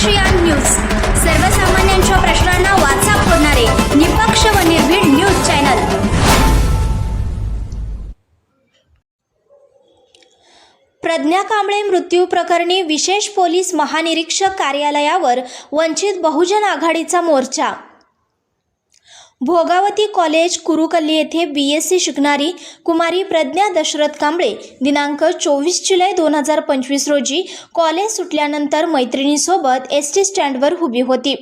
ASEAN news. सर्वसामान्यांच्या प्रश्नांना वाचा फोडणारे निपक्ष व निर्भीड न्यूज चॅनल. प्रज्ञा कांबळे मृत्यू प्रकरणी विशेष पोलीस महानिरीक्षक कार्यालयावर वंचित बहुजन आघाडीचा मोर्चा. भोगावती कॉलेज कुरुकल्ली येथे बी एस सी शिकणारी कुमारी प्रज्ञा दशरथ कांबळे दिनांक चोवीस जुलै दोन हजार पंचवीस रोजी कॉलेज सुटल्यानंतर मैत्रिणीसोबत एस टी स्टँडवर उभी होती.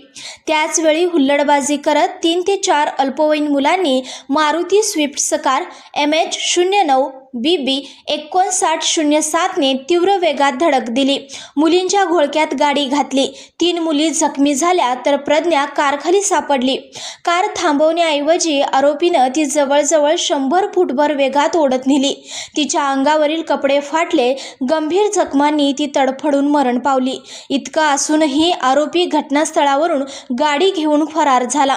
त्याचवेळी हुल्लडबाजी करत तीन ते चार अल्पवयीन मुलांनी Maruti swift car M H शून्य नऊ बी बी एकोणसाठ शून्य सातने तीव्र वेगात धडक दिली. मुलींच्या घोळक्यात गाडी घातली. तीन मुली जखमी झाल्या तर प्रज्ञा कारखाली सापडली. कार थांबवण्याऐवजी आरोपीनं ती जवळजवळ शंभर फूटभर वेगात ओढत नेली. तिच्या अंगावरील कपडे फाटले. गंभीर जखमांनी ती तडफडून मरण पावली. इतकं असूनही आरोपी घटनास्थळावरून गाडी घेऊन फरार झाला.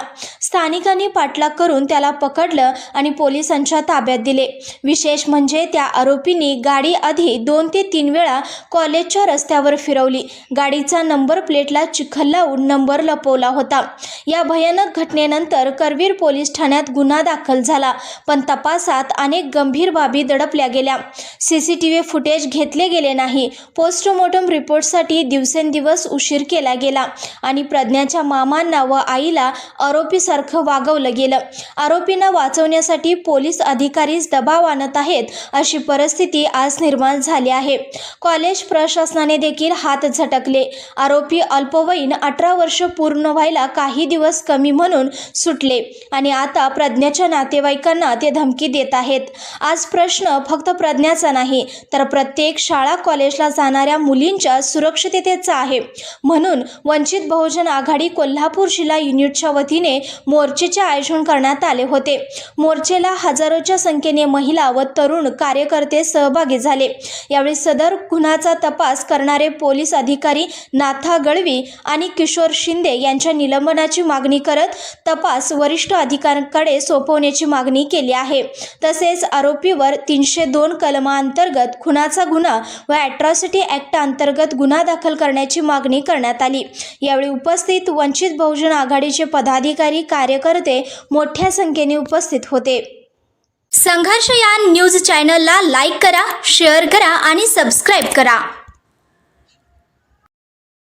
स्थानिकांनी पाठलाग करून त्याला पकडलं आणि पोलिसांच्या ताब्यात दिले. विशेष म्हणजे त्या आरोपींनी गाडी आधी दोन ते तीन वेळा कॉलेजच्या रस्त्यावर फिरवली. गाडीचा नंबर प्लेटला चिखल लावून नंबर लपवला होता. या भयानक घटनेनंतर करवीर पोलीस ठाण्यात गुन्हा दाखल झाला पण तपासात अनेक गंभीर बाबी दडपल्या गेल्या. C C T V footage घेतले गेले नाही. पोस्टमॉर्टम रिपोर्टसाठी दिवसेंदिवस उशीर केला गेला आणि प्रज्ञाच्या मामांना व आईला आरोपी सर सारखं वागवलं गेलं. आरोपींना वाचवण्यासाठी पोलीस अधिकारीच दबाव आणत आहेत अशी परिस्थिती आज निर्माण झाली आहे. कॉलेज प्रशासनाने देखील हात झटकले. आरोपी अल्पवयीन अठरा वर्ष पूर्ण व्हायला काही दिवस कमी म्हणून सुटले आणि आता प्रज्ञाच्या नातेवाईकांना ते धमकी देत आहेत. आज प्रश्न फक्त प्रज्ञाचा नाही तर प्रत्येक शाळा कॉलेजला जाणाऱ्या मुलींच्या सुरक्षिततेचा आहे. म्हणून वंचित बहुजन आघाडी कोल्हापूर जिल्हा युनिटच्या वतीने मोर्चेचे आयोजन करण्यात आले होते. मोर्चेला हजारोच्या संख्येने महिला व तरुण कार्यकर्ते सहभागी झाले. यावेळी सदर गुन्ह्याचा तपास करणारे पोलीस अधिकारी नाथा गळवी आणि किशोर शिंदे यांच्या निलंबनाची मागणी करत तपास वरिष्ठ अधिकाऱ्यांकडे सोपवण्याची मागणी केली आहे. तसेच आरोपीवर तीनशे दोन कलमांतर्गत खुनाचा गुन्हा व अॅट्रॉसिटी ॲक्ट अंतर्गत गुन्हा दाखल करण्याची मागणी करण्यात आली. यावेळी उपस्थित वंचित बहुजन आघाडीचे पदाधिकारी कार्यकर्ते मोठ्या संख्येने उपस्थित होते. संघर्ष या न्यूज चॅनलला लाईक करा शेअर करा आणि सबस्क्राईब करा.